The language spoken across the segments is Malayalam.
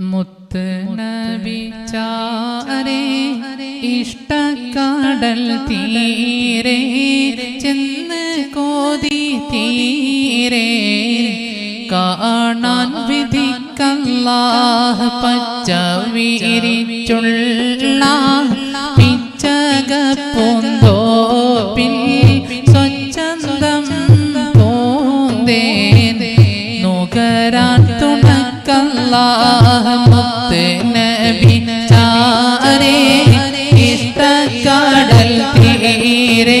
മുത്ത് നബി ചാരേ ഇഷ്ടക്കടൽ തീരെ ചെന്ന് കോതി തീരെ. കാണാൻ വിധിക്കല്ലാഹ് പച്ച വീരിച്ചുള്ള പിച്ചക പൂന്തോപ്പിൽ സ്വച്ഛന്തം പൂന്തേൻ നുകരാൻ തുണക്കല്ലാഹ് ഇഷ്ടക്കടൽ തീരെ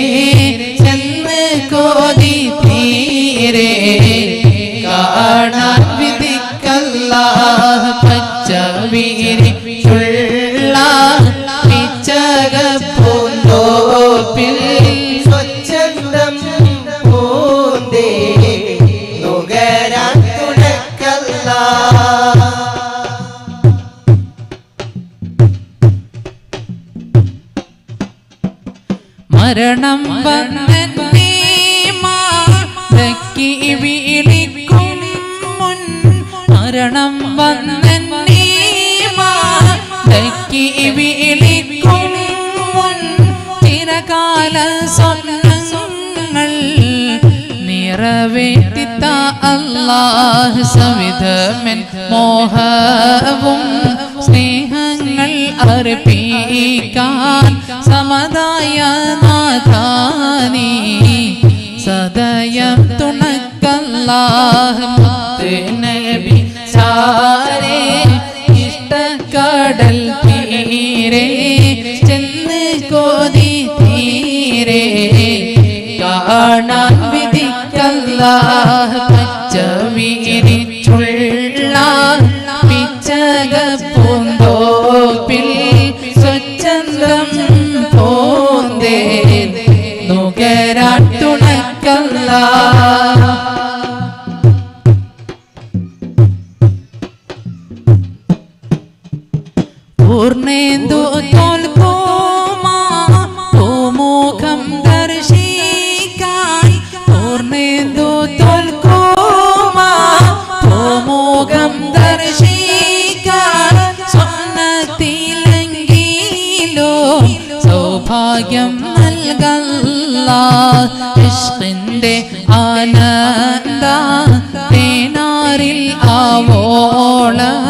മരണം വന്നെന്നെ മാതക്കി വിളിക്കും മുൻ. മരണം വന്നെന്നെ മാതക്കി വിളിക്കും മുൻ. ചിരകാല സ്വപ്നങ്ങൾ നിറവേറ്റിത്ത അല്ലാഹ് സവിധമൻ മോഹവും സ്നേഹങ്ങൾ അർപ്പിക്കാൻ സമതായ നാഥാനി സദയം തുണക്കല്ലാഹ് സാരേ ഇഷ്ടക്കടൽ തീരേ ചെന്ന് കോതി തീരേ കാണാൻ വിധിക്കല്ലാഹ് പച്ച പൂർണേന്ദു തോൽക്കുമാ പൂമുഖം ദർശിക്കാൻ പൂർണേന്ദു തോൽക്കുമാ പൂമുഖം ദർശിക്കാൻ സ്വപ്നത്തിലെങ്കിലോ സൗഭാഗ്യം നൽകല്ല. ഇഷ്കിന്റെ ആനന്ദ തേനാറിൽ ആവോളം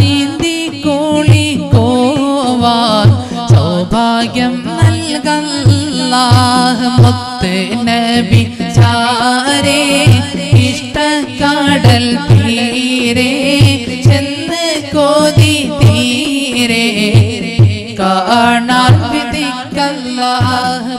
നീന്തി കുളിക്കോവാൻ സൗഭാഗ്യം നൽകല്ലാഹ് മുത്ത് നബി ചാരേ ഇഷ്ടക്കടൽ തീരെ ചെന്ന് കോതി തീരെ. കാണാൻ വിധിക്കല്ലാഹ്